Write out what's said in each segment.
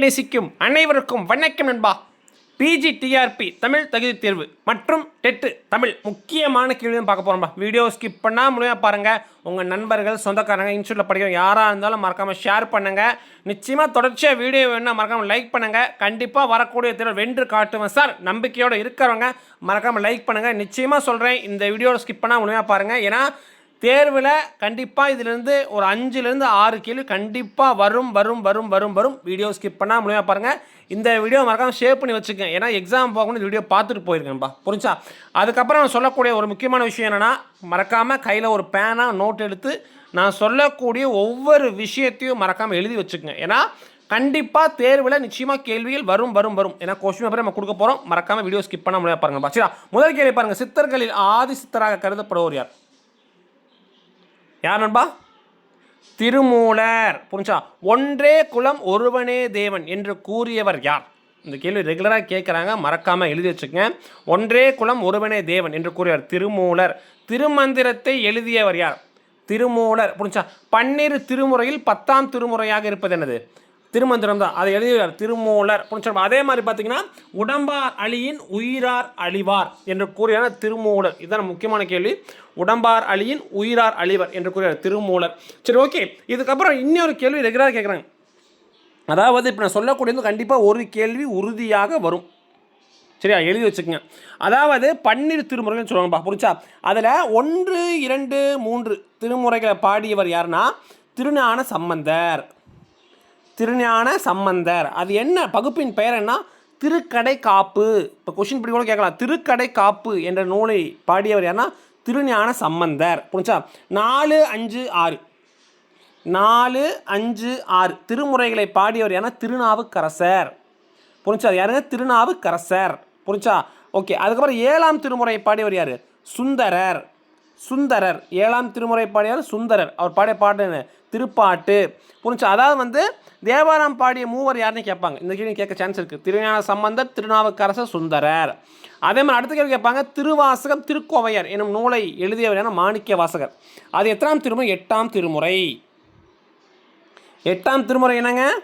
நேசிக்கும் அனைவருக்கும் வணக்கம் நண்பா. பிஜி டிஆர்பி தமிழ் தகுதி தேர்வு மற்றும் டெட்டு தமிழ் முக்கியமான கேள்வியும் பார்க்க போகிறோம்பா வீடியோ ஸ்கிப் பண்ணால் முழுமையாக பாருங்கள் உங்கள் நண்பர்கள் சொந்தக்காரங்க இன்ஸ்டியூட்டில் படிக்கிற யாராக இருந்தாலும் மறக்காமல் ஷேர் பண்ணுங்கள் நிச்சயமாக தொடர்ச்சியாக வீடியோ வேணும்னா மறக்காமல் லைக் பண்ணுங்கள் கண்டிப்பாக வரக்கூடிய தேர்வு வென்று காட்டுவேன் சார். நம்பிக்கையோடு இருக்கிறவங்க மறக்காமல் லைக் பண்ணுங்கள் நிச்சயமாக சொல்கிறேன் இந்த வீடியோவை ஸ்கிப் பண்ணால் முழுமையாக பாருங்கள் ஏன்னா தேர்வில் கண்டிப்பாக இதுலேருந்து ஒரு அஞ்சுலேருந்து ஆறு கேள்வி கண்டிப்பாக வரும் வரும் வரும் வரும் வரும். வீடியோ ஸ்கிப் பண்ணால் முழுமையாக பாருங்கள் இந்த வீடியோ மறக்காமல் ஷேர் பண்ணி வச்சுக்கேன் ஏன்னா எக்ஸாம் போகணும் இந்த வீடியோ பார்த்துட்டு போயிருக்கேன்பா. புரிஞ்சா? அதுக்கப்புறம் நான் சொல்லக்கூடிய ஒரு முக்கியமான விஷயம் என்னென்னா மறக்காமல் கையில் ஒரு பேனாக நோட் எடுத்து நான் சொல்லக்கூடிய ஒவ்வொரு விஷயத்தையும் மறக்காமல் எழுதி வச்சுக்கங்க. ஏன்னா கண்டிப்பாக தேர்வில் நிச்சயமாக கேள்விகள் வரும் வரும் வரும். ஏன்னா கொஸ்டின் பேப்பர் நம்ம கொடுக்க போகிறோம் மறக்காமல் வீடியோ ஸ்கிப் பண்ண முடியாது பாருங்கப்பா சரியா முதல் கேள்வி பாருங்கள் சித்தர்களில் ஆதி சித்தராக கருதப்படுவோர் யார்? யார் நண்பா? திருமூலர். புரிஞ்சா? ஒன்றே குலம் ஒருவனே தேவன் என்று கூறியவர் யார்? இந்த கேள்வி ரெகுலராக கேட்குறாங்க மறக்காமல் எழுதி வச்சுக்கங்க. ஒன்றே குலம் ஒருவனே தேவன் என்று கூறியவர் திருமூலர். திருமந்திரத்தை எழுதியவர் யார்? திருமூலர். புரிஞ்சா? பன்னிரு திருமுறையில் பத்தாம் திருமுறையாக இருப்பது என்னது? திருமந்திரம் தான். அதை எழுதியுள்ளார் திருமூலர் புரிஞ்சா அதே மாதிரி பார்த்தீங்கன்னா உடம்பார் அழியின் உயிரார் அழிவார் என்று கூறியான திருமூலர். இதுதான் முக்கியமான கேள்வி. உடம்பார் அழியின் உயிரார் அழிவர் என்று கூறியார் திருமூலர். சரி ஓகே. இதுக்கப்புறம் இன்னொரு கேள்வி ரெகுலராக கேட்குறாங்க. அதாவது இப்போ நான் சொல்லக்கூடியது கண்டிப்பாக ஒரு கேள்வி உறுதியாக வரும். சரியா? எழுதி வச்சுக்கோங்க. அதாவது பன்னீர் திருமுறைகள்னு சொல்லுவாங்கப்பா புரிச்சா அதில் ஒன்று இரண்டு மூன்று திருமுறைகளை பாடியவர் யாருன்னா திருஞான சம்பந்தர். திருஞான சம்பந்தர். அது என்ன பகுப்பின் பெயர் என்ன? திருக்கடை காப்பு இப்போ கொஷின் படி கூட கேட்கலாம். திருக்கடை காப்பு என்ற நூலை பாடியவர் யாருன்னா திருஞான சம்பந்தர். புரிஞ்சா? நாலு அஞ்சு ஆறு. நாலு அஞ்சு ஆறு. திருமுறைகளை பாடியவர் யாருன்னா திருநாவுக்கரசர். புரிஞ்சா? அது யாருங்க? திருநாவுக்கரசர். புரிஞ்சா? ஓகே. அதுக்கப்புறம் ஏழாம் திருமுறை பாடியவர் யார்? சுந்தரர். சுந்தரர் ஏழாம் திருமுறை பாடியார் சுந்தரர். அவர் பாடிய பாட்டு திருப்பாட்டு. புரிஞ்சு? அதாவது வந்து தேவாரம் பாடிய மூவர் யாருன்னு கேட்பாங்க. இந்த கேள்வி கேட்க சான்ஸ் இருக்குது திருஞான சம்பந்தர் திருநாவுக்கரசர் சுந்தரர். அதே மாதிரி அடுத்த கேள்வி கேட்பாங்க திருவாசகம் திருக்கோவையர் எனும் நூலை எழுதியவர் என மாணிக்க வாசகர். அது எத்தனாம் திருமுறை? எட்டாம் திருமுறை. எட்டாம் திருமுறை என்னங்க?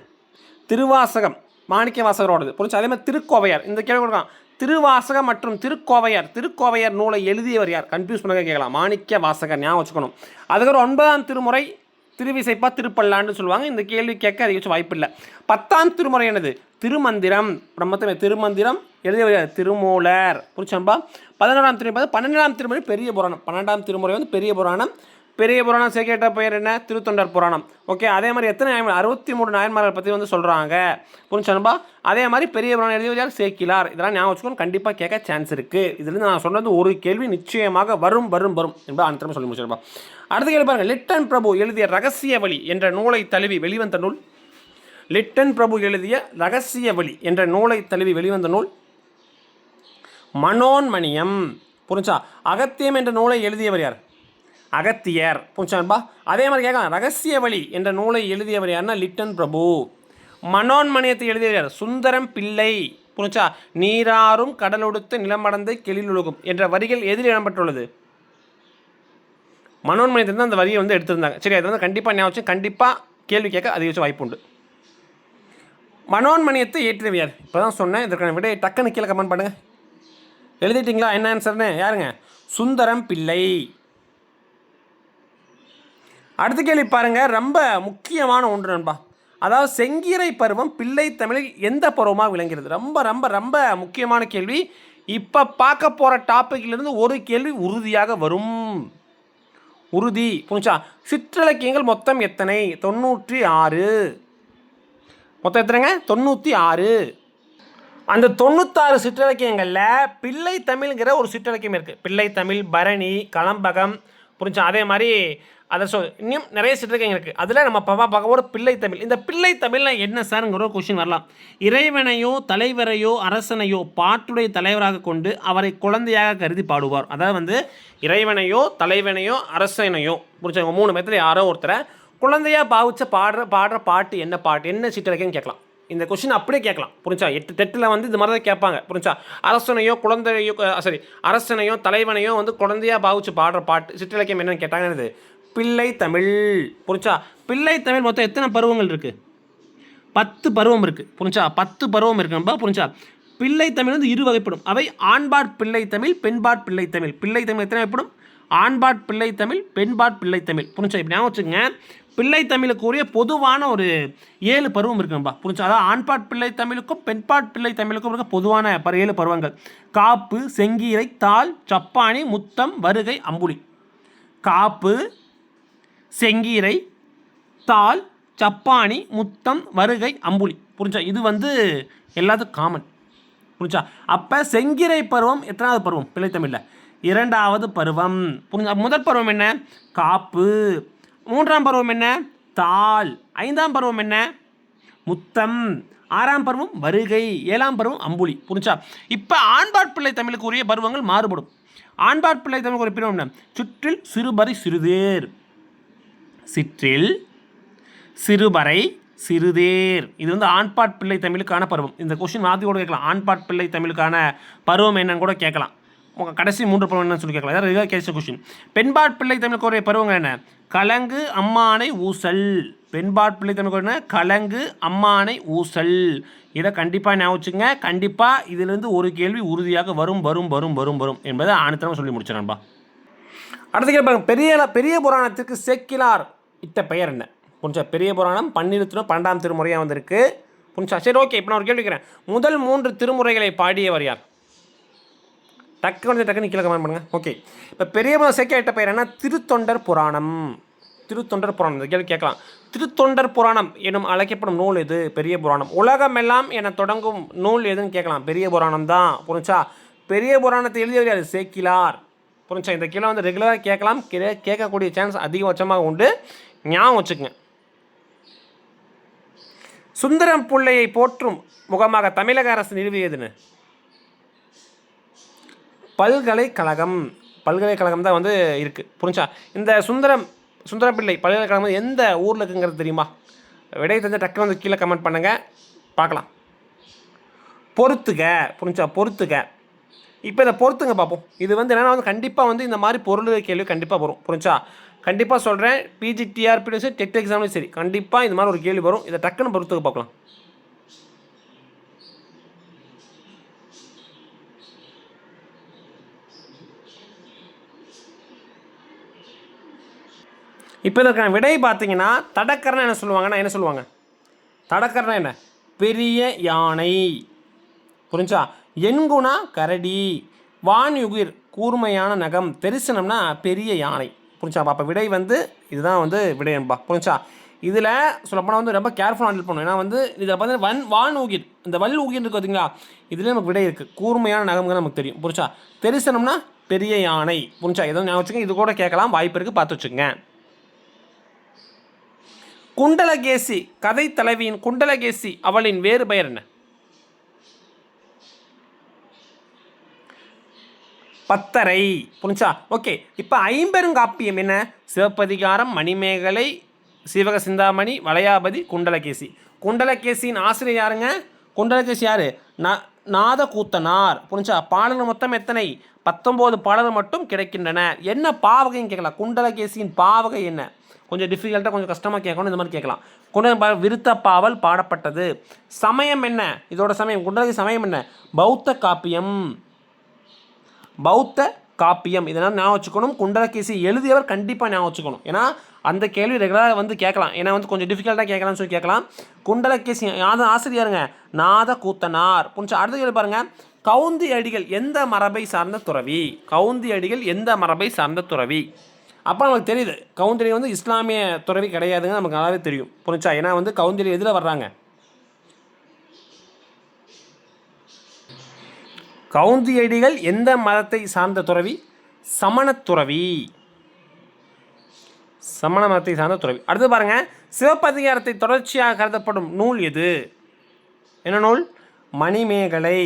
திருவாசகம். மாணிக்க வாசகரோடது. புரிஞ்சு? அதே மாதிரி திருக்கோவையார். இந்த கேள்வி கொடுக்கலாம். திருவாசகம் மற்றும் திருக்கோவையார் திருக்கோவையார் நூலை எழுதியவர் யார்? கன்ஃபியூஸ் பண்ண கேட்கலாம். மாணிக்க வாசகர் ஞாபகம் வச்சுக்கணும். அதுக்கப்புறம் ஒன்பதாம் திருமுறை திருவிசைப்பா திருப்பல்லான்னு சொல்லுவாங்க. இந்த கேள்வி கேட்க அதிகபட்சம் வாய்ப்பு இல்லை. பத்தாம் திருமுறை என்னது? திருமந்திரம். பிரம்மத்தமே திருமந்திரம். எழுதியவர் யார்? திருமூலர். புரிச்சம்பா பதினோராம் திருமுறை பன்னெண்டாம் திருமுறை பெரிய புராணம். பன்னெண்டாம் திருமுறை வந்து பெரிய புராணம். பெரிய புராணம் சேர்க்கேட்ட பெயர் என்ன? திருத்தொண்டர் புராணம். ஓகே அதே மாதிரி எத்தனை நாயன்மார் அறுபத்தி மூணு நாயன்மார்கள் பற்றி வந்து சொல்கிறாங்க புரிஞ்சன்பா அதே மாதிரி பெரிய புராணம் எழுதியவர் யார் சேக்கிலார். இதெல்லாம் ஞாபகம் வச்சுக்கணும் கண்டிப்பாக கேட்க சான்ஸ் இருக்குது இதுலேருந்து நான் சொன்னது ஒரு கேள்வி நிச்சயமாக வரும் வரும் வரும் என்பது அந்த சொல்லி முடிச்சிருப்பா அடுத்த கேள்வி பாருங்கள் லிட்டன் பிரபு எழுதிய ரகசிய வழி என்ற நூலை தழுவி வெளிவந்த நூல்? லிட்டன் பிரபு எழுதிய ரகசிய வழி என்ற நூலை தழுவி வெளிவந்த நூல்? மனோன்மணியம். புரிஞ்சா அகத்தியம் என்ற நூலை எழுதியவர் யார்? அகத்தியர். புரிச்சான்பா அதே மாதிரி கேட்கலாம். ரகசிய வழி என்ற நூலை எழுதியவர் யாருன்னா லிட்டன் பிரபு. மனோன்மணியத்தை எழுதியவர் சுந்தரம் பிள்ளை. புரிச்சா நீராறும் கடலொடுத்த நிலமடந்தை கெளிலுலகும் என்ற வரிகள் எதில் இடம்பெற்றுள்ளது? மனோன்மணியத்தில் தான் அந்த வரியை வந்து எடுத்திருந்தாங்க. சரி அது வந்து கண்டிப்பாக ஞாபகம் கண்டிப்பாக கேள்வி கேட்க அதிகபட்ச வாய்ப்பு உண்டு. மனோன்மணியத்தை ஏற்றியவர் இப்போ தான் சொன்னேன் இதற்கான விடை டக்குன்னு கீழே கமெண்ட் பண்ணுங்கள் எழுதிட்டீங்களா? என்ன ஆன்சர்னு யாருங்க? சுந்தரம் பிள்ளை. அடுத்த கேள்வி பாருங்க. ரொம்ப முக்கியமான ஒன்று நண்பா. அதாவது செங்கீரை பருவம் பிள்ளை தமிழில் எந்த பருவமாக விளங்குகிறது? ரொம்ப ரொம்ப ரொம்ப முக்கியமான கேள்வி. இப்போ பார்க்க போகிற டாப்பிக்லேருந்து ஒரு கேள்வி உறுதியாக வரும். உறுதி. புரிஞ்சா சிற்றிலக்கியங்கள் மொத்தம் எத்தனை? தொண்ணூற்றி ஆறு மொத்தம் எத்தனைங்க? தொண்ணூற்றி ஆறு அந்த தொண்ணூத்தாறு சிற்றிலக்கியங்களில் பிள்ளை தமிழ்ங்கிற ஒரு சிற்றிலக்கியம் இருக்குது பிள்ளை தமிழ் பரணி களம்பகம் புரிஞ்சா அதே மாதிரி அதை ஸோ இன்னும் நிறைய சிற்றிலக்கியங்கள் இருக்குது அதில் நம்ம பவா பகவோட பிள்ளை தமிழ். இந்த பிள்ளை தமிழில் என்ன சார்ங்கிற ஒரு கொஷின் வரலாம். இறைவனையோ தலைவரையோ அரசனையோ பாட்டுடைய தலைவராக கொண்டு அவரை குழந்தையாக கருதி பாடுவார். அதாவது வந்து இறைவனையோ தலைவனையோ அரசனையோ பிடிச்சவங்க மூணு பேர்த்துல யாரோ ஒருத்தரை குழந்தையாக பாவிச்ச பாடுற பாடுற பாட்டு என்ன பாட்டு என்ன சிற்றிலக்கியம் கேட்கலாம். இந்த கொஷின் அப்படியே கேட்கலாம். புரிஞ்சா? எட்டு தெட்டில் வந்து இது மாதிரி தான் கேட்பாங்க. புரிஞ்சா? அரசனையோ குழந்தையோ சாரி அரசனையோ தலைவனையோ வந்து குழந்தையாக பாவிச்சு பாடுற பாட்டு சிற்றிலக்கியம் என்னன்னு கேட்டாங்கன்னு பிள்ளை தமிழ் புரிஞ்சா? பிள்ளை தமிழ் மொத்தம் எத்தனை பருவங்கள் இருக்குது பத்து பருவம் இருக்குது புரிஞ்சா? பத்து பருவம் இருக்குப்பா புரிஞ்சா? பிள்ளை தமிழ் வந்து இரு வகைப்படும். அவை ஆண்பாட் பிள்ளை தமிழ் பெண்பாட் பிள்ளை தமிழ் பிள்ளை தமிழ் எத்தனை வகைப்படும்? ஆண்பாட் பிள்ளை தமிழ் பெண்பாட் பிள்ளை தமிழ் புரிஞ்சா? இப்படி ஞாபகம் வச்சுங்க பிள்ளை தமிழுக்குரிய பொதுவான ஒரு ஏழு பருவம் இருக்குப்பா புரிஞ்சா? அதாவது ஆண்பாட் பிள்ளை தமிழுக்கும் பெண்பாட் பிள்ளை தமிழுக்கும் இருக்க பொதுவான பரு ஏழு பருவங்கள். காப்பு செங்கீரை தாள் சப்பானி முத்தம் வருகை அம்புலி. காப்பு செங்கீரை தாள் சப்பானி முத்தம் வருகை அம்புலி. புரிஞ்சா? இது வந்து எல்லாத்துக்கும் காமன் புரிஞ்சா? அப்போ செங்கீரை பருவம் எத்தனாவது பருவம்? பிள்ளைத்தமிழில் இரண்டாவது பருவம். புரிஞ்சா? முதல் பருவம் என்ன? காப்பு. மூன்றாம் பருவம் என்ன? தாள். ஐந்தாம் பருவம் என்ன? முத்தம். ஆறாம் பருவம் வருகை. ஏழாம் பருவம் அம்புலி. புரிஞ்சா? இப்போ ஆண்பாட் பிள்ளை தமிழுக்கு உரிய பருவங்கள் மாறுபடும். ஆண்பாட் பிள்ளை தமிழுக்கு ஒரு பிரிவு என்ன? சுற்றில் சிறுபறை சிறுதேர். சிற்றில் சிறுபறை சிறுதேர். இது வந்து ஆண்பாட் பிள்ளை தமிழுக்கான பருவம். இந்த கொஸ்டின் மாற்றி கூட கேட்கலாம். ஆண்பாட் பிள்ளை தமிழுக்கான பருவம் என்னன்னு கூட கேட்கலாம். உங்கள் கடைசி மூன்று பருவம் என்னன்னு சொல்லி கேட்கலாம். இதாக கேட்ச கொஷின் பெண்பாட் பிள்ளை தமிழுக்கு ஒரு பருவங்கள் என்ன? கலங்கு அம்மானை ஊசல். பெண்பாட் பிள்ளை தமிழுக்கு என்ன? கலங்கு அம்மானை ஊசல். இதை கண்டிப்பாக ஞாபகம் கண்டிப்பாக இதிலிருந்து ஒரு கேள்வி உறுதியாக வரும் வரும் வரும் வரும் வரும் என்பதை ஆணித்தரமாக சொல்லி முடிச்சேன் நண்பா. அடுத்த கேள்வி பெரிய பெரிய புராணத்திற்கு செக்கிலார் இத்த பெயர் என்ன? புரிஞ்சா பெரிய புராணம் பன்னிருத்தின பன்னெண்டாம் திருமுறையாக வந்திருக்கு. புரிஞ்சா சரி ஓகே இப்போ நான் ஒரு கேள்வி கேட்குறேன். முதல் மூன்று திருமுறைகளை பாடியவர் யார்? டக்கு வந்து டக்குன்னு கீழே கமெண்ட் பண்ணுங்க. ஓகே. இப்போ பெரிய புராணம் சேர்க்க எட்ட பெயர் என்ன? திருத்தொண்டர் புராணம். திருத்தொண்டர் புராணம். இந்த கேள்வி கேட்கலாம். திருத்தொண்டர் புராணம் எனும் அழைக்கப்படும் நூல் எது? பெரிய புராணம். உலகமெல்லாம் என தொடங்கும் நூல் எதுன்னு கேட்கலாம். பெரிய புராணம் தான். புரிஞ்சா பெரிய புராணத்தை எழுதியவர் யார்? சேக்கிலார். புரிஞ்சா? இந்த கீழே வந்து ரெகுலராக கேட்கலாம். கே- கேட்கக்கூடிய சான்ஸ் அதிகபட்சமாக உண்டு. ஞாபகம் வச்சுக்கங்க. சுந்தரம் பிள்ளையை போற்றும் முகமாக தமிழக அரசு நிறுவியதுன்னு பல்கலைக்கழகம். பல்கலைக்கழகம் தான் வந்து இருக்குது புரிஞ்சா? இந்த சுந்தரம் சுந்தரம் பிள்ளை பல்கலைக்கழகம் எந்த ஊரில் இருக்குங்கிறது தெரியுமா? விடை தெரிஞ்ச டக்கு வந்து கீழே கமெண்ட் பண்ணுங்கள் பார்க்கலாம். பொறுத்துக. புரிஞ்சா? பொறுத்துக்க இப்போ இதை பொறுத்துங்க பார்ப்போம் இது வந்து என்னன்னா வந்து கண்டிப்பாக வந்து இந்த மாதிரி பொருள் கேள்வி கண்டிப்பாக வரும். புரிஞ்சா? கண்டிப்பாக சொல்கிறேன் பிஜி டிஆர்பியும் சரி டெட் எக்ஸாம்லையும் சரி கண்டிப்பாக இந்த மாதிரி ஒரு கேள்வி வரும். இதை டக்குன்னு பொறுத்துக்க பார்க்கலாம் இப்போ இதற்கான விடை பார்த்தீங்கன்னா தடக்கரனை என்ன சொல்லுவாங்கன்னா என்ன சொல்லுவாங்க? தடக்கரனை என்ன? பெரிய யானை. புரிஞ்சா? எண்குணா கரடி. வான்யுகிர் கூர்மையான நகம். தெரிசனம்னா பெரிய யானை. புரிஞ்சா? அப்போ விடை வந்து இதுதான் வந்து விடை என்பா. புரிஞ்சா? இதில் சொல்லப்போனால் வந்து ரொம்ப கேர்ஃபுல் ஹேண்டில் பண்ணணும். ஏன்னா வந்து இதில் பார்த்தீங்கன்னா வன் வான் ஊகிர் இந்த வல் ஊகிர் இருக்கு பார்த்தீங்களா இதுலேயே நமக்கு விடை இருக்குது கூர்மையான நகம்ங்க நமக்கு தெரியும். புரிஞ்சா? தெரிசனம்னா பெரிய யானை. புரிஞ்சா? ஏதோ ஞாபகம் வச்சுக்கோங்க. இது கூட கேட்கலாம். வாய்ப்பு இருக்குது பார்த்து வச்சுக்கோங்க. குண்டலகேசி. கதை தலைவியின் குண்டலகேசி. அவளின் வேறு பெயர் என்ன? பத்தரை. புரிஞ்சா ஓகே இப்போ ஐம்பெருங்காப்பியம் என்ன? சிவப்பதிகாரம் மணிமேகலை சிவக சிந்தாமணி வளையாபதி குண்டலகேசி. குண்டலகேசியின் ஆசிரியர் யாருங்க? குண்டலகேசி யார்? நா நாதகூத்தனார். புரிஞ்சா பாடல்கள் மொத்தம் எத்தனை? பத்தொம்போது பாடல்கள் மட்டும் கிடைக்கின்றன. என்ன பாவகைன்னு கேட்கலாம். குண்டலகேசியின் பாவகை என்ன? கொஞ்சம் டிஃபிகல்ட்டாக கொஞ்சம் கஷ்டமாக கேட்கணும். இந்த மாதிரி கேட்கலாம். குண்டல விருத்த பாவல் பாடப்பட்டது. சமயம் என்ன? இதோட சமயம். குண்டலகேசி சமயம் என்ன? பௌத்த காப்பியம். பௌத்த காப்பியம். இதெல்லாம் ஞாபகம் வச்சுக்கணும். குண்டலகேசி எழுதியவர் கண்டிப்பாக ஞாபகம் வச்சுக்கணும். ஏன்னா அந்த கேள்வி ரெகுலராக வந்து கேட்கலாம். ஏன்னா வந்து கொஞ்சம் டிஃபிகல்ட்டாக கேட்கலாம்னு சொல்லி கேட்கலாம். குண்டலகேசி யாத ஆசிரியருங்க நாத கூத்தனார். புரிஞ்சு? அடுத்த கேள்வி பாருங்கள் கவுந்தி அடிகள் எந்த மரபை சார்ந்த துறவி? கவுந்தி அடிகள் எந்த மரபை சார்ந்த துறவி? அப்போ நமக்கு தெரியுது. கவுந்தடி வந்து இஸ்லாமிய துறவி கிடையாதுங்க நமக்கு நல்லாவே தெரியும். புரிஞ்சா? ஏன்னா வந்து கவுந்தடி எதில் வர்றாங்க? கவுந்தியடிகள் எந்த மதத்தை சார்ந்த துறவி? சமணத்துறவி சமண மதத்தை சார்ந்த துறவி. அடுத்து பாருங்கள் சிவப்பதிகாரத்தை தொடர்ச்சியாக கருதப்படும் நூல் எது? என்ன நூல்? மணிமேகலை.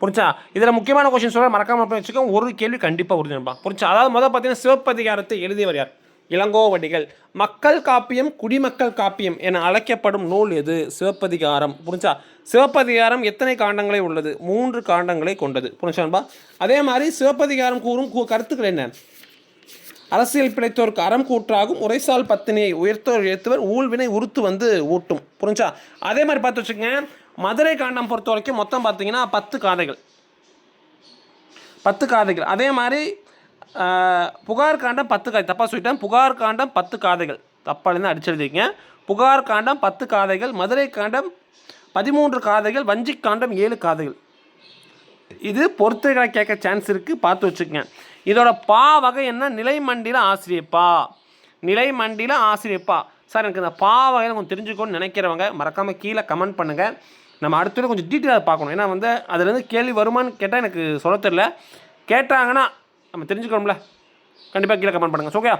புரிஞ்சா? இதில் முக்கியமான கொஸ்டின் சொல்ல மறக்காம வச்சுக்கோ ஒரு கேள்வி கண்டிப்பாக உறுதிப்பா புரிஞ்சா? அதாவது முதல் பார்த்தீங்கன்னா சிவப்பதிகாரத்தை எழுதியவர் யார்? இளங்கோவடிகள். மக்கள் காப்பியம் குடிமக்கள் காப்பியம் என அழைக்கப்படும் நூல் எது? சிவப்பதிகாரம். புரிஞ்சா? சிவப்பதிகாரம் எத்தனை காண்டங்களை உள்ளது? மூன்று காண்டங்களை கொண்டது. புரிஞ்சான்பா அதே மாதிரி சிவப்பதிகாரம் கூறும் கருத்துக்கள் என்ன? அரசியல் பிழைத்தோருக்கு அறம் கூற்றாகும் உரைசால் பத்தினியை உயர்த்தோர் உயர்த்துவர் ஊழ்வினை உறுத்து வந்து ஊட்டும். புரிஞ்சா? அதே மாதிரி பார்த்து வச்சுக்கோங்க. மதுரை காண்டம் பொறுத்த வரைக்கும் மொத்தம் பார்த்தீங்கன்னா பத்து காதைகள். பத்து காதைகள். அதே மாதிரி புகார் காண்டம் பத்து காதை தப்பாக சொல்லிட்டேன். புகார் காண்டம் பத்து காதைகள். தப்பாலேருந்து அடிச்செழுதிங்க புகார் காண்டம் பத்து காதைகள் மதுரை காண்டம் பதிமூன்று காதைகள் வஞ்சி காண்டம் ஏழு காதைகள். இது பொறுத்துகளை கேட்க சான்ஸ் இருக்குது பார்த்து வச்சுக்கங்க. இதோட பா வகை என்ன? நிலைமண்டில ஆசிரியப்பா நிலைமண்டில ஆசிரியப்பா சார் எனக்கு இந்த பா வகையில் கொஞ்சம் தெரிஞ்சுக்கணும்னு நினைக்கிறவங்க மறக்காமல் கீழே கமெண்ட் பண்ணுங்கள் நம்ம அடுத்தது கொஞ்சம் டீட்டெயிலாக பார்க்கணும். ஏன்னா வந்து அதுலேருந்து கேள்வி வருமான்னு கேட்டால் எனக்கு சொல்ல தெரியல. கேட்டாங்கன்னா நம்ம தெரிஞ்சுக்கணும்ல. கண்டிப்பாக கீழே கமெண்ட் பண்ணுங்கள் ஓகே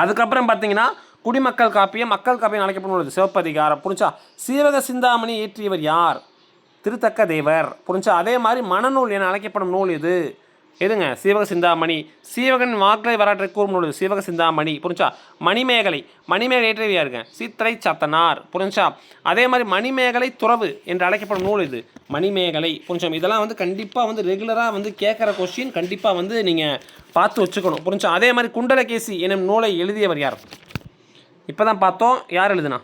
அதுக்கப்புறம் பார்த்தீங்கன்னா குடிமக்கள் காப்பியம் மக்கள் காப்பியம் அழைக்கப்படும் சிவப்பதிகாரம் புரிஞ்சா? சீவக சிந்தாமணி இயற்றியவர் யார்? திருத்தக்க தேவர். புரிஞ்சா? அதே மாதிரி மனநூல் என அழைக்கப்படும் நூல் இது எதுங்க? சீவக சிந்தாமணி. சீவகன் வாக்களை வரலாற்றை கூறும் நூல் சீவக சிந்தாமணி புரிஞ்சா? மணிமேகலை. மணிமேகலை ஏற்றியவர் யாருங்க சித்திரை சத்தனார் புரிஞ்சா? அதே மாதிரி மணிமேகலை துறவு என்று அழைக்கப்படும் நூல் இது. மணிமேகலை புரிஞ்சா? இதெல்லாம் வந்து கண்டிப்பாக வந்து ரெகுலராக வந்து கேட்குற கொஸ்டின் கண்டிப்பாக வந்து நீங்கள் பார்த்து வச்சுக்கணும் புரிஞ்சா? அதே மாதிரி குண்டலகேசி எனும் நூலை எழுதியவர் யார்? இப்போ தான் பார்த்தோம். யார் எழுதுனா?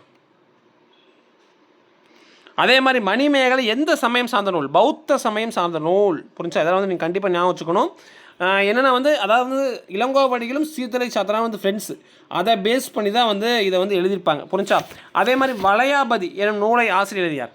அதே மாதிரி மணிமேகலை எந்த சமயம் சார்ந்த நூல்? பௌத்த சமயம் சார்ந்த நூல். புரிஞ்சா? இதெல்லாம் வந்து நீங்கள் கண்டிப்பாக ஞாபகம் வச்சுக்கணும். என்னென்னா வந்து அதாவது இளங்கோவடிகளும் சீத்தலை சாத்தனா வந்து ஃப்ரெண்ட்ஸு அதை பேஸ் பண்ணி தான் வந்து இதை வந்து எழுதியிருப்பாங்க. புரிஞ்சா? அதே மாதிரி வளையாபதி எனும் நூலை ஆசிரியர் எழுதியார்.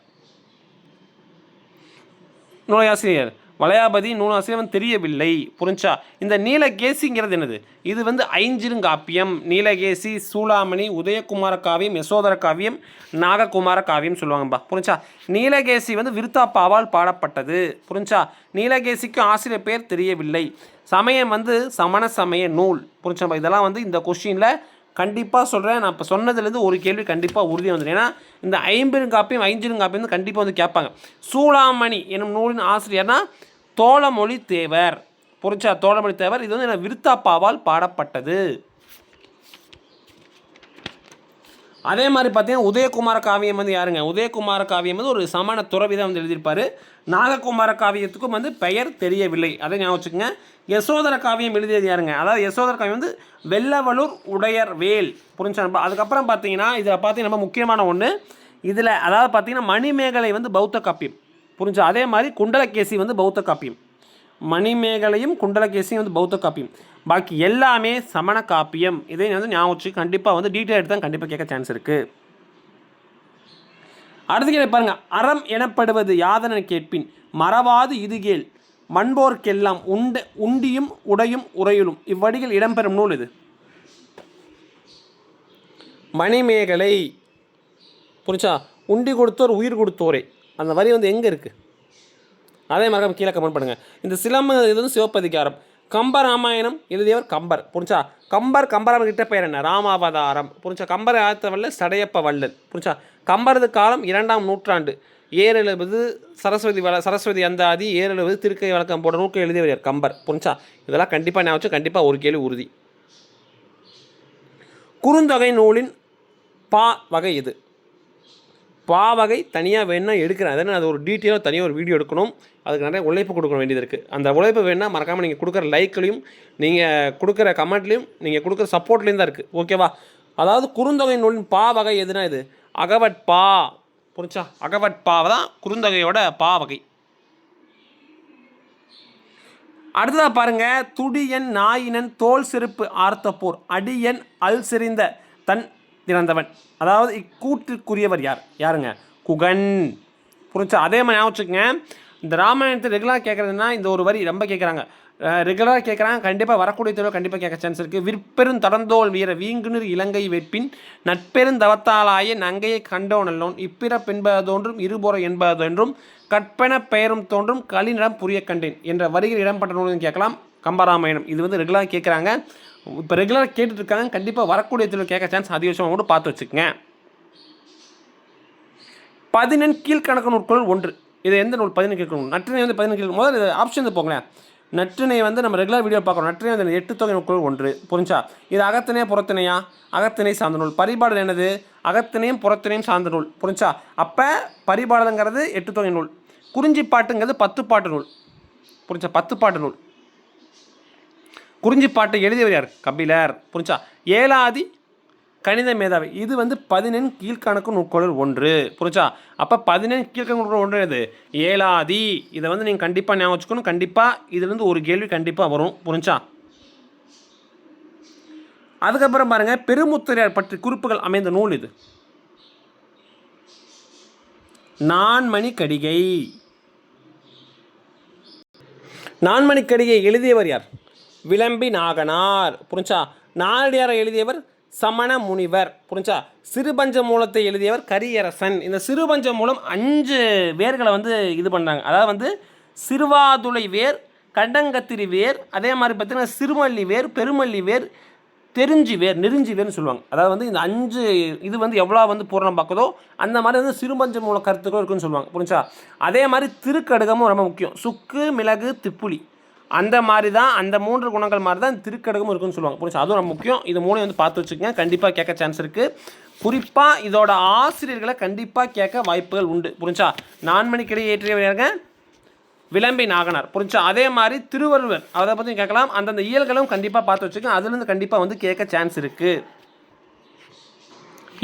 நூலாசிரியர் மலையாபதி நூலாசிரியர் வந்து தெரியவில்லை. புரிஞ்சா? இந்த நீலகேசிங்கிறது என்னது? இது வந்து ஐஞ்சிருங்காப்பியம். நீலகேசி சூளாமணி உதயகுமார காவியம் யசோதர காவியம் நாககுமார காவியம் சொல்லுவாங்கப்பா. புரிஞ்சா? நீலகேசி வந்து விருத்தாப்பாவால் பாடப்பட்டது. புரிஞ்சா? நீலகேசிக்கு ஆசிரியர் பேர் தெரியவில்லை. சமயம் வந்து சமண சமய நூல். புரிஞ்சாப்பா? இதெல்லாம் வந்து இந்த கொஷினில் கண்டிப்பாக சொல்கிறேன் நான் இப்போ சொன்னதுலேருந்து ஒரு கேள்வி கண்டிப்பாக உறுதியாக வந்துடும் ஏன்னா இந்த ஐம்பெருங்காப்பியம் ஐஞ்சிருங்காப்பியம் வந்து கண்டிப்பாக வந்து கேட்பாங்க. சூளாமணி என்னும் நூலின் ஆசிரியர்னா தோழமொழி தேவர். புரிச்சா தோழமொழி தேவர். இது வந்து என்ன விருத்தாப்பாவால் பாடப்பட்டது. அதே மாதிரி பார்த்தீங்கன்னா உதயகுமார காவியம் வந்து யாருங்க? உதயகுமார காவியம் வந்து ஒரு சமண துறவி தான் வந்து எழுதியிருப்பாரு. நாககுமார காவியத்துக்கும் வந்து பெயர் தெரியவில்லை. அதை ஞாபகம் வச்சுக்கோங்க. யசோதர காவியம் எழுதியது யாருங்க? அதாவது யசோதர காவியம் வந்து வெள்ளவலூர் உடையர் வேல் புரிஞ்சா அதுக்கப்புறம் பார்த்தீங்கன்னா இதில் பார்த்தீங்கன்னா ரொம்ப முக்கியமான ஒன்று இதில் அதாவது பார்த்தீங்கன்னா மணிமேகலை வந்து பௌத்த காப்பியம். புரிஞ்சா? அதே மாதிரி குண்டலகேசி வந்து பௌத்த காப்பியம் மணிமேகலையும் குண்டலகேசியும் வந்து பௌத்த காப்பியம் பாக்கி எல்லாமே சமண காப்பியம் இதை வந்து ஞாபகம் வச்சு கண்டிப்பாக வந்து டீட்டெயில் எடுத்து தான் கண்டிப்பாக கேட்க சான்ஸ் இருக்குது அடுத்து கேள்வி பாருங்கள் அறம் எனப்படுவது யாதன கேட்பின். மறவாது இதுகேள் மண்போர்க்கெல்லாம் உண்ட உண்டியும் உடையும் உரையுளும் இவ்வடிகள் இடம்பெறும் நூல் இது. மணிமேகலை. புரிச்சா உண்டி கொடுத்தோர் உயிர் கொடுத்தோரே. அந்த வரி வந்து எங்கே இருக்குது அதே மாதிரி கீழே கமெண்ட் பண்ணுங்கள் இந்த சிலம்பு இது வந்து சிவப்பதிகாரம் கம்ப ராமாயணம் எழுதியவர் கம்பர். புரிஞ்சா? கம்பர் கம்பராம கிட்ட பெயர் என்ன? ராமாவதாரம். புரிஞ்சா? கம்பர் ஆத்த வல்லல் சடையப்ப வள்ளல். புரிஞ்சா? கம்பரது காலம் இரண்டாம் நூற்றாண்டு. ஏர் சரஸ்வதி வள சரஸ்வதி அந்தாதி ஏர் திருக்கை வழக்கம் போட நூற்று எழுதியவர் கம்பர். புரிஞ்சா? இதெல்லாம் கண்டிப்பாக நான் வச்சு கண்டிப்பாக ஒரு கேள்வி உறுதி. குறுந்தொகை நூலின் பா வகை இது. பாவகை தனியாக வேணால் எடுக்கிறேன். அதனால் அது ஒரு டீட்டெயிலாக தனியாக ஒரு வீடியோ எடுக்கணும். அதுக்கு நிறைய உழைப்பு கொடுக்க வேண்டியது இருக்குது அந்த உழைப்பு வேணால் மறக்காமல் நீங்கள் கொடுக்குற லைக்லையும் நீங்கள் கொடுக்குற கமெண்ட்லையும் நீங்கள் கொடுக்குற சப்போர்ட்லேயும் தான் இருக்குது ஓகேவா அதாவது குறுந்தொகை நூலின் பா வகை எதுனா இது? அகவட் பா புரிச்சா அகவட் பாவை தான் குறுந்தொகையோட பா வகை அடுத்ததாக பாருங்க. துடியன் நாயினன் தோல் செருப்பு ஆர்த்தப்போர் அடியன் அல் சிரிந்த தன் திறந்தவன். அதாவது இக்கூற்றுக்குரியவர் யார்? யாருங்க? குகன். புரிஞ்சா? அதே மாதிரி ஞாபகம் வச்சுக்கோங்க. இந்த ராமாயணத்தை ரெகுலராக கேட்குறதுனா இந்த ஒரு வரி ரொம்ப கேட்குறாங்க ரெகுலராக கேட்குறாங்க கண்டிப்பாக வரக்கூடிய தேர்வு கண்டிப்பாக கேட்க சான்ஸ் இருக்குது விற்பெரும் தடந்தோல் வீர வீங்குநீர் இலங்கை வெட்பின் நட்பெரும் தவத்தாலாய நங்கையை கண்டோனல்லோன் இப்பிற பின்பதொன்றும் இருபுற என்பதொன்றும் கற்பன பெயரும் தோன்றும் களிநிலம் புரிய கண்டேன் என்ற வரிகள் இடம்பெற்ற நூல்னு கேட்கலாம். கம்பராமாயணம். இது வந்து ரெகுலராக கேட்குறாங்க இப்போ ரெகுலராக கேட்டுட்டு இருக்காங்க கண்டிப்பாக வரக்கூடிய இதில் கேட்க சான்ஸ் அதிகபட்சமாக கூட பார்த்து வச்சுக்கோங்க. பதினெண் கீழ்கணக்கு நூற்களுள் ஒன்று. இது எந்த நூல்? பதினெண் கீழ்கணக்கு நற்றினை வந்து பதினெண் கீழ் முதல்ல ஆப்ஷன் ஆப்ஷன் போங்களேன். நற்றினை வந்து நம்ம ரெகுலர் வீடியோ பார்க்குறோம். நற்றினை வந்து எட்டு தொகை நூல்கள் ஒன்று. புரிஞ்சா? இது அகத்தினையா புறத்தினையா? அகத்தினை சார்ந்த நூல். பரிபாடல் என்னது? அகத்தினையும் புறத்தினையும் சார்ந்த நூல். புரிஞ்சா? அப்போ பரிபாடலுங்கிறது எட்டு தொகை நூல். குறிஞ்சி பாட்டுங்கிறது பத்து பாட்டு நூல். புரிஞ்சா? பத்து பாட்டு நூல். குறிஞ்சிப்பாட்டை எழுதியவர் யார்? கபிலர். புரிஞ்சா? ஏலாதி கணித மேதாவி. இது வந்து பதினெண் கீழ்கணக்கு நூற்கோளர் ஒன்று. புரிஞ்சா? அப்போ பதினெண் கீழ்கணக்கு நூற்கோள் ஒன்று இது ஏலாதி. இதை வந்து நீங்கள் கண்டிப்பாக ஞாபகம் வச்சுக்கணும். கண்டிப்பாக இதுலேருந்து ஒரு கேள்வி கண்டிப்பாக வரும். புரிஞ்சா? அதுக்கப்புறம் பாருங்க பெருமுத்திரையார் பற்றி குறிப்புகள் அமைந்த நூல் இது. நான்மணி கடிகை. நான்மணி கடிகை எழுதியவர் யார்? விளம்பி நாகனார் புரிஞ்சா? நாலடியாரை எழுதியவர் சமண முனிவர். புரிஞ்சா? சிறுபஞ்ச மூலத்தை எழுதியவர் கரியரசன். இந்த சிறுபஞ்ச மூலம் அஞ்சு வேர்களை வந்து இது பண்ணாங்க. அதாவது வந்து சிறுவாதுளை வேர் கண்டங்கத்திரி வேர் அதே மாதிரி பார்த்திங்கன்னா சிறுமல்லி வேர் பெருமல்லி வேர் தெரிஞ்சி வேர் நெருஞ்சி வேர்னு சொல்லுவாங்க. அதாவது வந்து இந்த அஞ்சு இது வந்து எவ்வளோ வந்து பூரணம் பார்க்குதோ அந்த மாதிரி வந்து சிறுபஞ்ச மூல கருத்துக்களும் இருக்குன்னு சொல்லுவாங்க. புரிஞ்சா? அதே மாதிரி திருக்கடுகமும் ரொம்ப முக்கியம். சுக்கு மிளகு திப்புளி. அந்த மாதிரி தான் அந்த மூன்று குணங்கள் மாதிரி தான் திருக்கடகமும் இருக்குன்னு சொல்லுவாங்க. புரிஞ்சா அதுவும் ரொம்ப முக்கியம். இது மூணையும் வந்து பார்த்து வச்சுக்கோங்க. கண்டிப்பாக கேட்க சான்ஸ் இருக்குது குறிப்பாக இதோட ஆசிரியர்களை கண்டிப்பாக கேட்க வாய்ப்புகள் உண்டு. புரிஞ்சா நான்மணிக்கிடையே ஏற்றியவங்க விளம்பி நாகனார். புரிஞ்சா அதே மாதிரி திருவள்ளுவர் அதை பற்றி கேட்கலாம். அந்தந்த இயல்களும் கண்டிப்பாக பார்த்து வச்சுக்கோங்க. அதுலேருந்து கண்டிப்பாக வந்து கேட்க சான்ஸ் இருக்குது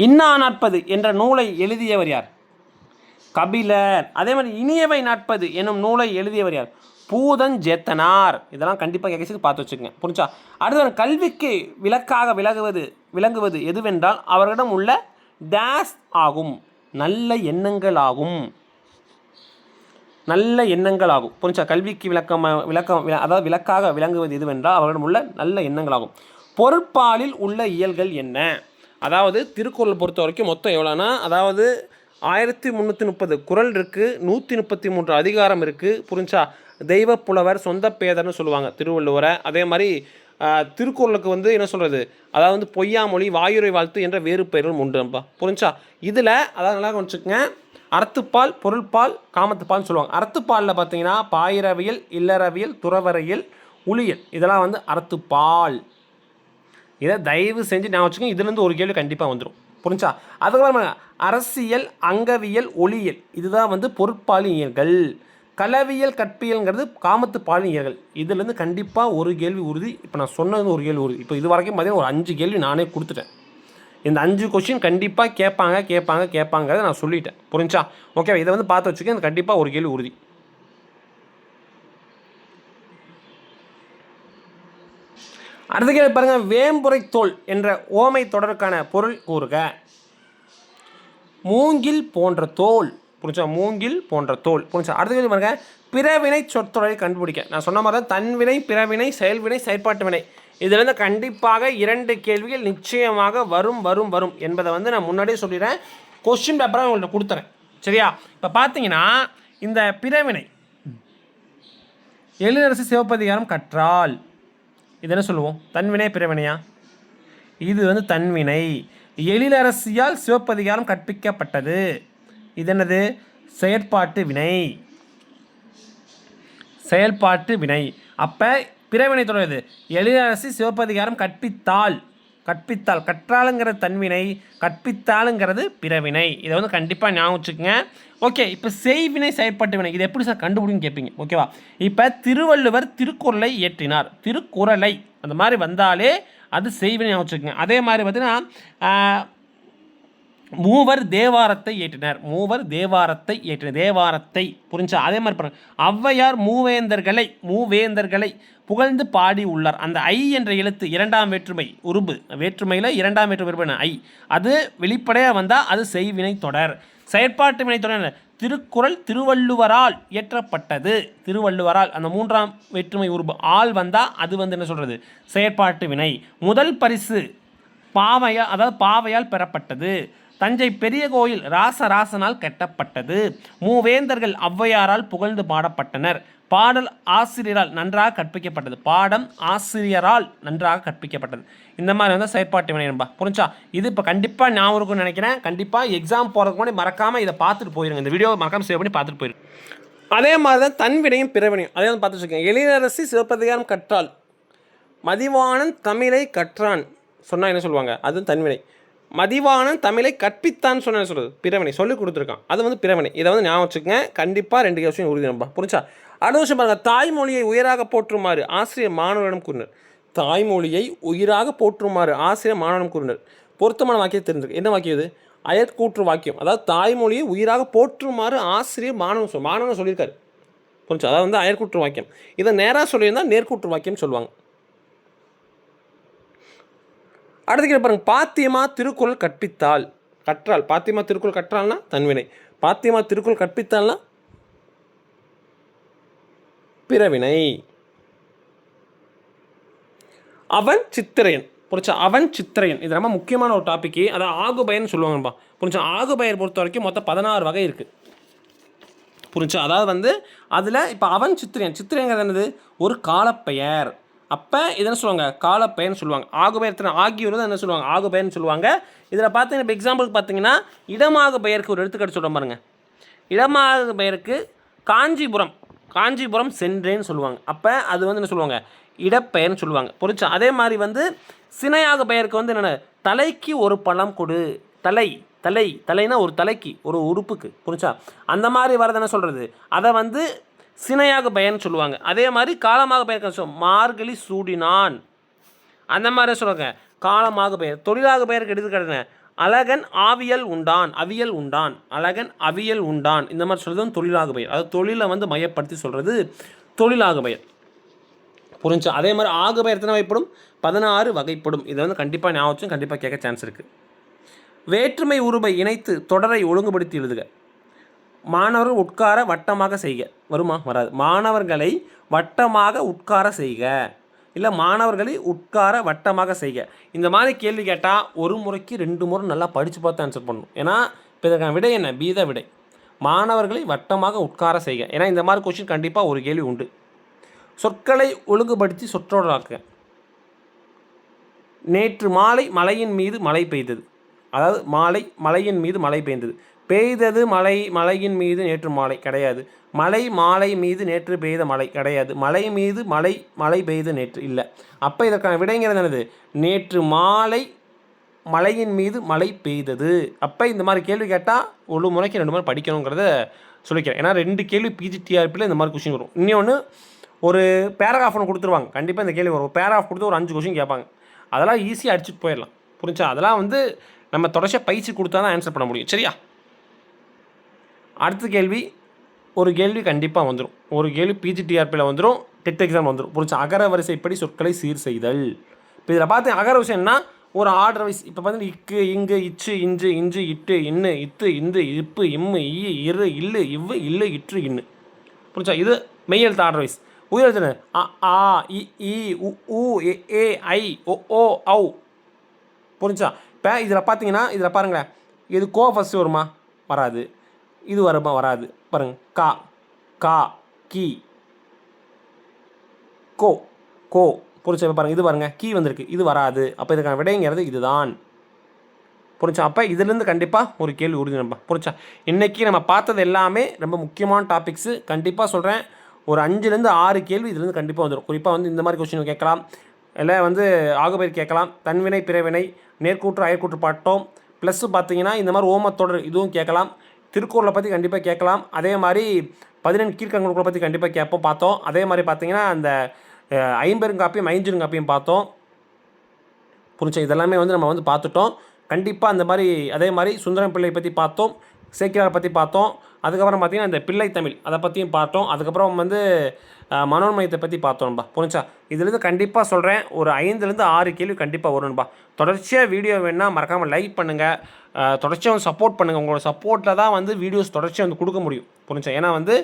இன்னா நாற்பது என்ற நூலை எழுதியவர் யார்? கபிலர். அதே மாதிரி இனியவை நாற்பது என்னும் நூலை எழுதியவர் யார்? பூதஞ்சேத்தனார் இதெல்லாம் கண்டிப்பாக கேட்க பார்த்து வச்சுக்கோங்க. புரிஞ்சா? அடுத்து கல்விக்கு விளக்காக விலகுவது விளங்குவது எதுவென்றால் அவர்களிடம் உள்ள டேஸ் ஆகும். நல்ல எண்ணங்கள் ஆகும். நல்ல எண்ணங்கள் ஆகும். புரிஞ்சா? கல்விக்கு விளக்கம் விளக்கம் அதாவது விளக்காக விளங்குவது எதுவென்றால் அவர்களிடம் உள்ள நல்ல எண்ணங்களாகும் பொருட்பாலில் உள்ள இயல்கள் என்ன? அதாவது திருக்குறள் பொறுத்த வரைக்கும் மொத்தம் எவ்வளோனா அதாவது ஆயிரத்தி முந்நூற்றி முப்பது குறள் இருக்குது நூற்றி முப்பத்தி மூன்று அதிகாரம் இருக்குது புரிஞ்சா? தெய்வ புலவர் சொந்த பேதர்னு சொல்லுவாங்க திருவள்ளுவரை. அதே மாதிரி திருக்குறளுக்கு வந்து என்ன சொல்கிறது அதாவது வந்து பொய்யாமொழி வாயுரை வாழ்த்து என்ற வேறு பெயர்களும் உண்டுப்பா புரிஞ்சா? இதில் அதாவது நல்லா வச்சுக்கோங்க அறத்துப்பால் பொருள்பால் காமத்துப்பால்னு சொல்லுவாங்க. அறத்துப்பாலில் பார்த்தீங்கன்னா பாயிரவியல் இல்லறவியல் துறவரையில் உளியல். இதெல்லாம் வந்து அறத்துப்பால். இதை தயவு செஞ்சு நான் வச்சுக்கோங்க. இதுலேருந்து ஒரு கேள்வி கண்டிப்பாக வந்துடும் புரிஞ்சா? அதுக்கப்புறம் அரசியல் அங்கவியல் ஒளியியல். இதுதான் வந்து பொருட்பாலியல்கள். கலவியல் கற்பியல்ங்கிறது காமத்து பாலினியர்கள் இதுலேருந்து கண்டிப்பாக ஒரு கேள்வி உறுதி. இப்போ நான் சொன்னது ஒரு கேள்வி உறுதி. இப்போ இது வரைக்கும் பார்த்தீங்கன்னா ஒரு அஞ்சு கேள்வி நானே கொடுத்துட்டேன். இந்த அஞ்சு கொஷின் கண்டிப்பாக கேட்பாங்க கேட்பாங்க கேட்பாங்கிறத நான் சொல்லிட்டேன். புரிஞ்சா? ஓகே இதை வந்து பார்த்து வச்சுக்கேன் கண்டிப்பாக ஒரு கேள்வி உறுதி. அடுத்த கேள்வி பாருங்கள் வேம்புரை தோல் என்ற ஓமை தொடருக்கான பொருள் கூறுக. மூங்கில் போன்ற தோல். புரிஞ்சா மூங்கில் போன்ற தோல். புரிஞ்சா அடுத்த கேள்வி பாருங்க. பிறவினை சொற்றொடரை கண்டுபிடிக்க. நான் சொன்ன மாதிரி தான் தன்வினை பிறவினை செயல்வினை செயற்பாட்டு வினை. இதிலிருந்து கண்டிப்பாக இரண்டு கேள்விகள் நிச்சயமாக வரும் வரும் வரும் என்பதை வந்து நான் முன்னாடியே சொல்லிடுறேன். கொஸ்டின் பேப்பராக உங்கள்கிட்ட கொடுத்துறேன். சரியா? இப்போ பார்த்தீங்கன்னா இந்த பிறவினை. எழிலரசு சிவப்பதிகாரம் கற்றால். இது என்ன சொல்லுவோம்? தன்வினை பிறவினையா? இது வந்து தன்வினை எழிலரசியால் சிவப்பதிகாரம் கற்பிக்கப்பட்டது. இது என்னது செயற்பாட்டு வினை. செயல்பாட்டு வினை. அப்போ பிறவினை தொடருது எழிலரசி சிவப்பதிகாரம் கற்பித்தால் கற்பித்தால் கற்றாளுங்கிற தன்வினை கற்பித்தாளுங்கிறது பிறவினை. இதை வந்து கண்டிப்பாக ஞாபகம் வச்சுக்கோங்க. ஓகே இப்போ செய்வினை செயற்பாட்டு வினை. இது எப்படி சார் கண்டுபிடின்னு கேட்பீங்க ஓகேவா? இப்போ திருவள்ளுவர் திருக்குறளை இயற்றினார். திருக்குறளை. அந்த மாதிரி வந்தாலே அது செய்வினை ஞாபகம் வச்சுக்கோங்க. அதே மாதிரி பார்த்தீங்கன்னா மூவர் தேவாரத்தை ஏற்றினர். மூவர் தேவாரத்தை ஏற்றினர். தேவாரத்தை புரிஞ்சா? அதே மாதிரி பாருங்க. ஔவையார் மூவேந்தர்களை மூவேந்தர்களை புகழ்ந்து பாடி உள்ளார். அந்த ஐ என்ற எழுத்து இரண்டாம் வேற்றுமை உருபு. வேற்றுமையில் இரண்டாம் வேற்றுமை உருபு ஐ. அது வெளிப்படையாக வந்தால் அது செய்வினை தொடர். செயற்பாட்டு வினை தொடர் திருக்குறள் திருவள்ளுவரால் இயற்றப்பட்டது. திருவள்ளுவரால். அந்த மூன்றாம் வேற்றுமை உருபு ஆள் வந்தால் அது வந்து என்ன சொல்கிறது செயற்பாட்டு வினை. முதல் பரிசு பாவையால் அதாவது பாவையால் பெறப்பட்டது. தஞ்சை பெரிய கோயில் ராசராசனால் கட்டப்பட்டது. மூவேந்தர்கள் ஔவையாரால் புகழ்ந்து பாடப்பட்டனர். பாடல் ஆசிரியரால் நன்றாக கற்பிக்கப்பட்டது. பாடம் ஆசிரியரால் நன்றாக கற்பிக்கப்பட்டது. இந்த மாதிரி வந்து செயற்பாட்டு வினை நண்பா. புரிஞ்சா? இது இப்போ கண்டிப்பாக ஞாபகம் இருக்கும்னு நினைக்கிறேன். கண்டிப்பாக எக்ஸாம் போகிறதுக்கு முன்னாடி மறக்காமல் இதை பார்த்துட்டு போயிருங்க. இந்த வீடியோ மறக்காமல் சேவ் பண்ணி பார்த்துட்டு போயிருங்க. அதே மாதிரி தான் தன்வினையும் பிறவினையும் அதே வந்து பார்த்து வச்சுக்கோங்க. எழிலரசி சிவப்பதிகாரம் கற்றால் மதிவானன் தமிழை கற்றான். சொன்னால் என்ன சொல்லுவாங்க? அதுவும் தன்வினை மதிவான தமிழை கற்பித்தான் சொன்ன சொல்கிறது பிறவினை சொல்லி கொடுத்துருக்கான். அது வந்து பிறவினை. இதை வந்து ஞாபகம் வச்சுக்கோங்க. கண்டிப்பாக ரெண்டு விஷயம் உறுதி நம்ப புரிஞ்சா? அடுத்த விஷயம் பாருங்கள் தாய்மொழியை உயராக போற்றுமாறு ஆசிரியர் மாணவரிடம் கூறினர். தாய்மொழியை உயிராக போற்றுமாறு ஆசிரியர் மாணவன் கூறினர். பொருத்தமான வாக்கியம் தெரிஞ்சிருக்கு என்ன வாக்கியம் இது? அயற்கூற்று வாக்கியம். அதாவது தாய்மொழியை உயிராக போற்றுமாறு ஆசிரியர் மாணவன் சொல் மாணவன் சொல்லியிருக்காரு. புரிஞ்சு? அதாவது வந்து அயற்கூற்று வாக்கியம். இதை நேராக சொல்லியிருந்தால் நேர்கூற்று வாக்கியம் சொல்லுவாங்க. அடுத்து பாருங்க பாத்தியமா திருக்குறள் கற்பித்தால். கற்றால் பாத்தியமா திருக்குறள் கற்றால்னா தன்வினை. பாத்தியமா திருக்குறள் கற்பித்தால்னா பிறவினை. அவன் சித்திரையன். புரிச்சா அவன் சித்திரையன். இது ரொம்ப முக்கியமான ஒரு டாபிக் அதை ஆகுபயன் சொல்லுவாங்கப்பா புரிஞ்சா? ஆகுபயர் பொறுத்த வரைக்கும் மொத்தம் பதினாறு வகை இருக்குது புரிஞ்சா? அதாவது வந்து அதில் இப்போ அவன் சித்திரையன். சித்திரைங்கிறது என்னது? ஒரு காலப்பெயர். அப்போ இது என்ன சொல்லுவாங்க? காலப்பெயர்னு சொல்லுவாங்க. ஆகுபெயர் ஆகியோர் என்ன சொல்லுவாங்க? ஆகுபெயர்னு சொல்லுவாங்க. இதில் பார்த்தீங்கன்னா இப்போ எக்ஸாம்பிளுக்கு பார்த்தீங்கன்னா இடமாக பெயருக்கு ஒரு எடுத்துக்காட்டு சொல்கிறோம் பாருங்கள் இடமாக பெயருக்கு காஞ்சிபுரம். காஞ்சிபுரம் சென்றேன்னு சொல்லுவாங்க. அப்போ அது வந்து என்ன சொல்லுவாங்க? இடப்பெயர்னு சொல்லுவாங்க. புரிச்சா அதே மாதிரி வந்து சினையாக பெயருக்கு வந்து என்னென்ன? தலைக்கு ஒரு பழம் கொடு. தலை தலை தலைனா ஒரு தலைக்கு ஒரு உறுப்புக்கு. புரிச்சா அந்த மாதிரி வரது என்ன சொல்கிறது அதை வந்து சினையாக பயன்னு சொல்லுவாங்க. அதே மாதிரி காலமாக பெயர்க்க சொல் மார்கழி சூடினான். அந்த மாதிரி சொல்லுவாங்க காலமாக பெயர் தொழிலாக பெயருக்கு எடுத்துக்காட்டுங்க. அழகன் ஆவியல் உண்டான் அவியல் உண்டான் அழகன் அவியல் உண்டான். இந்த மாதிரி சொல்கிறது தொழிலாக பெயர் அதாவது தொழிலை வந்து மையப்படுத்தி சொல்கிறது தொழிலாக பெயர் புரிஞ்சு? அதே மாதிரி ஆகு பெயர் எத்தனை வகைப்படும்? பதினாறு வகைப்படும். இதை வந்து கண்டிப்பாக ஞாபகம் கண்டிப்பாக கேட்க சான்ஸ் இருக்குது வேற்றுமை உருவை இணைத்து தொடரை ஒழுங்குபடுத்தி எழுதுக. மாணவர்கள் உட்கார வட்டமாக செய்க. வருமா? வராது. மாணவர்களை வட்டமாக உட்கார செய்க. இல்லை மாணவர்களை உட்கார வட்டமாக செய்க. இந்த மாதிரி கேள்வி கேட்டால் ஒரு முறைக்கு ரெண்டு முறை நல்லா படித்து பார்த்து ஆன்சர் பண்ணணும். ஏன்னா இப்போ இதற்கான விடை என்ன? பீத விடை. மாணவர்களை வட்டமாக உட்கார செய்க. ஏன்னா இந்த மாதிரி கொஷின் கண்டிப்பாக ஒரு கேள்வி உண்டு. சொற்களை ஒழுங்குபடுத்தி சொற்றொடராக்க. நேற்று மாலை மலையின் மீது மழை பெய்தது. அதாவது மாலை மலையின் மீது மழை பெய்ந்தது. பெய்தது மலை மலையின் மீது நேற்று மாலை. கிடையாது. மலை மாலை மீது நேற்று பெய்த மழை. கிடையாது. மலை மீது மலை மழை பெய்த நேற்று இல்லை. அப்போ இதற்கான விடைங்கிறது என்னது? நேற்று மாலை மலையின் மீது மழை பெய்தது. அப்போ இந்த மாதிரி கேள்வி கேட்டால் ஒரு முறைக்கு ரெண்டு முறை படிக்கணுங்கிறத சொல்லிக்கிறேன். ஏன்னா ரெண்டு கேள்வி பிஜிடிஆர்பியில் இந்த மாதிரி கொஷின் வரும். இன்னொன்று ஒரு பேராகிராஃப் ஒன்று கொடுத்துருவாங்க. கண்டிப்பாக இந்த கேள்வி வரும். பேராகிராஃப் கொடுத்து ஒரு அஞ்சு கொஷின் கேட்பாங்க. அதெல்லாம் ஈஸியாக அடிச்சுட்டு போயிடலாம். புரிஞ்சா? அதெல்லாம் வந்து நம்ம தொடர்ச்சியாக பயிற்சி கொடுத்தா தான் ஆன்சர் பண்ண முடியும். சரியா? அடுத்த கேள்வி ஒரு கேள்வி கண்டிப்பாக வந்துடும் ஒரு கேள்வி பிஜிடிஆர்பியில் வந்துடும் டெட் எக்ஸாம் வந்துடும் புரிஞ்சா? அகர வரிசைப்படி சொற்களை சீர் செய்தல். இப்போ இதில் பார்த்து அகர விஷயம்னா ஒரு ஆர்டர் வைஸ் இப்போ பார்த்தீங்கன்னா இக்கு இங்கு இச்சு இஞ்சு இஞ்சு இட்டு இன்னு இத்து இந்து இப்பு இம்மு இ இரு இல்லு இவ்வு இல்லு இற்று இன்னு. புரிஞ்சா? இது மெய்யெழுத்து ஆர்டர் வைஸ் உயிரெழுத்து அ ஆ இ இ உ உ ஏ ஐ ஓ ஓ ஔ. புரிஞ்சா? இப்போ இதில் பார்த்தீங்கன்னா இதில் பாருங்களேன். இது கோ ஃபஸ்ட்டு வருமா? வராது. இது வரமா வராது. பாருங்க. கா. கா. கி. கோ. கோ. புரிச்சா பாருங்க. இது பாருங்க. கீ வந்திருக்கு. இது வராது. அப்போ இதுக்கான விடைங்கிறது இதுதான். புரிஞ்சா? அப்போ இதுலேருந்து கண்டிப்பாக ஒரு கேள்வி உறுதி நம்ம புரிச்சா இன்றைக்கி நம்ம பார்த்தது எல்லாமே ரொம்ப முக்கியமான டாபிக்ஸு கண்டிப்பாக சொல்கிறேன் ஒரு அஞ்சுலேருந்து ஆறு கேள்வி இதுலேருந்து கண்டிப்பாக வந்துடும் குறிப்பாக வந்து இந்த மாதிரி கொஸ்டின் கேட்கலாம். இல்லை வந்து ஆகுபயிர் கேட்கலாம். தன்வினை பிறவினை நேர்கூற்று அயற்கூற்று பாட்டோம். ப்ளஸ் பார்த்தீங்கன்னா இந்த மாதிரி ஓமத்தொடர் இதுவும் கேட்கலாம். திருக்குறளை பற்றி கண்டிப்பாக கேட்கலாம். அதே மாதிரி பதினெண்டு கீழ்கங்களுக்குள்ள பற்றி கண்டிப்பாக கேட்போம் பார்த்தோம். அதே மாதிரி பார்த்தீங்கன்னா அந்த ஐம்பெருங்காப்பியும் ஐஞ்சிருங்காப்பியும் பார்த்தோம். புரிஞ்சா இதெல்லாமே வந்து நம்ம வந்து பார்த்துட்டோம். கண்டிப்பாக அந்த மாதிரி அதே மாதிரி சுந்தரம் பிள்ளை பற்றி பார்த்தோம். சேக்கிரார் பற்றி பார்த்தோம். அதுக்கப்புறம் பார்த்தீங்கன்னா இந்த பிள்ளை தமிழ் அதை பற்றியும் பார்த்தோம். அதுக்கப்புறம் வந்து மனோன்மயத்தை பற்றி பார்த்தோம்பா புரிஞ்சா? இதுலேருந்து கண்டிப்பாக சொல்கிறேன் ஒரு ஐந்துலேருந்து ஆறு கேள்வி கண்டிப்பாக வரும்பா தொடர்ச்சியாக வீடியோ வேணால் மறக்காமல் லைக் பண்ணுங்கள் தொடர்ச்சியாக வந்து சப்போர்ட் பண்ணுங்கள் உங்களோட சப்போர்ட்டில் தான் வந்து வீடியோஸ் தொடர்ச்சியாக வந்து கொடுக்க முடியும். புரிஞ்சா? ஏன்னா வந்து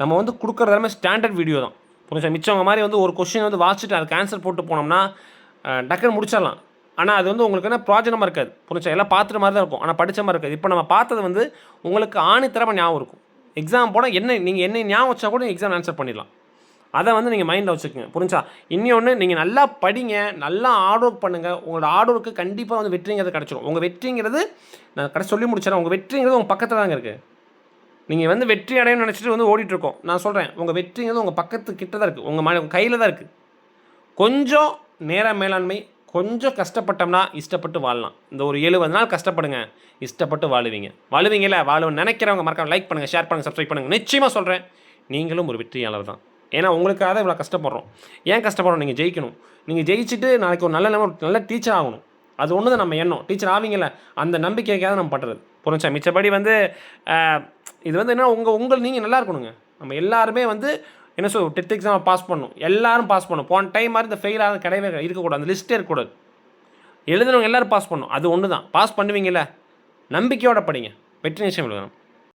நம்ம வந்து கொடுக்குறது எல்லாமே ஸ்டாண்டர்ட் வீடியோ தான். புரிஞ்சா? மிச்சவங்க மாதிரி வந்து ஒரு கொஸ்டின் வந்து வாசிச்சுட்டு அதுக்கு ஆன்சர் போட்டு போனோம்னா டக்குன்னு முடிச்சிடலாம். ஆனால் அது வந்து உங்களுக்கு என்ன பிரோஜனமாக இருக்காது. புரிஞ்சா? எல்லாம் பார்த்துட்டு மாதிரி தான் இருக்கும். ஆனால் படிச்ச மாதிரி இருக்காது. இப்போ நம்ம பார்த்தது வந்து உங்களுக்கு ஆணித்தரமாக ஞாபகம் இருக்கும். எக்ஸாம் போனால் என்ன நீங்கள் என்ன ஞாபகம் வச்சா கூட எக்ஸாம் ஆன்சர் பண்ணிடலாம். அதை வந்து நீங்கள் மைண்டில் வச்சுக்கோங்க. புரிஞ்சா? இன்னொன்று நீங்கள் நல்லா படிங்க நல்லா ஹார்ட் ஒர்க் பண்ணுங்கள் உங்களோட ஹார்ட் ஒர்க்கு கண்டிப்பாக வந்து வெற்றிங்கிறது கிடச்சிடும் உங்கள் வெற்றிங்கிறது நான் கடைசி சொல்லி முடிச்சிடறேன். உங்கள் வெற்றிங்கிறது உங்கள் பக்கத்தில் தாங்க இருக்குது நீங்கள் வந்து வெற்றி அடையணும்னு நினச்சிட்டு வந்து ஓடிட்டுருக்கோம் நான் சொல்கிறேன் உங்கள் வெற்றிங்கிறது உங்கள் பக்கத்து கிட்ட தான் இருக்குது உங்கள் ம கையில் தான் இருக்குது கொஞ்சம் நேர மேலாண்மை கொஞ்சம் கஷ்டப்பட்டோம்னா இஷ்டப்பட்டு வாழலாம். இந்த ஒரு எழுபது நாள் கஷ்டப்படுங்க இஷ்டப்பட்டு வாழுவீங்க. வாழுவீங்களா வாழுவ நினைக்கிறவங்க மறக்காம லைக் பண்ணுங்கள் ஷேர் பண்ணுங்கள் சப்ஸ்கிரைப் பண்ணுங்கள் நிச்சயமாக சொல்கிறேன் நீங்களும் ஒரு வெற்றியாளர் தான். ஏன்னா உங்களுக்காக தான் இவ்வளோ கஷ்டப்படுறோம். ஏன் கஷ்டப்படுறோம்? நீங்கள் ஜெயிக்கணும். நீங்கள் ஜெயிச்சுட்டு நாளைக்கு ஒரு நல்ல நிலைமை நல்ல டீச்சர் ஆகணும். அது ஒன்று தான் நம்ம எண்ணம். டீச்சர் ஆவீங்கள அந்த நம்பிக்கைக்காக நம்ம பண்ணுறது புரிஞ்சா மிச்சப்படி வந்து இது வந்து என்ன உங்கள் உங்கள் நீங்கள் நல்லா இருக்கணுங்க. நம்ம எல்லாருமே வந்து என்ன சொல் டெத் எக்ஸாம் பாஸ் பண்ணணும். எல்லாரும் பாஸ் பண்ணும் போன டைம் மாதிரி இந்த ஃபெயில் ஆக கிடையவே இருக்கக்கூடாது. அந்த லிஸ்ட்டே இருக்கக்கூடாது. எழுதுனவங்க எல்லோரும் பாஸ் பண்ணணும். அது ஒன்று தான் பாஸ் பண்ணுவீங்கள்ல நம்பிக்கையோட படிங்க. வெற்றி நிச்சயம் எழுதணும்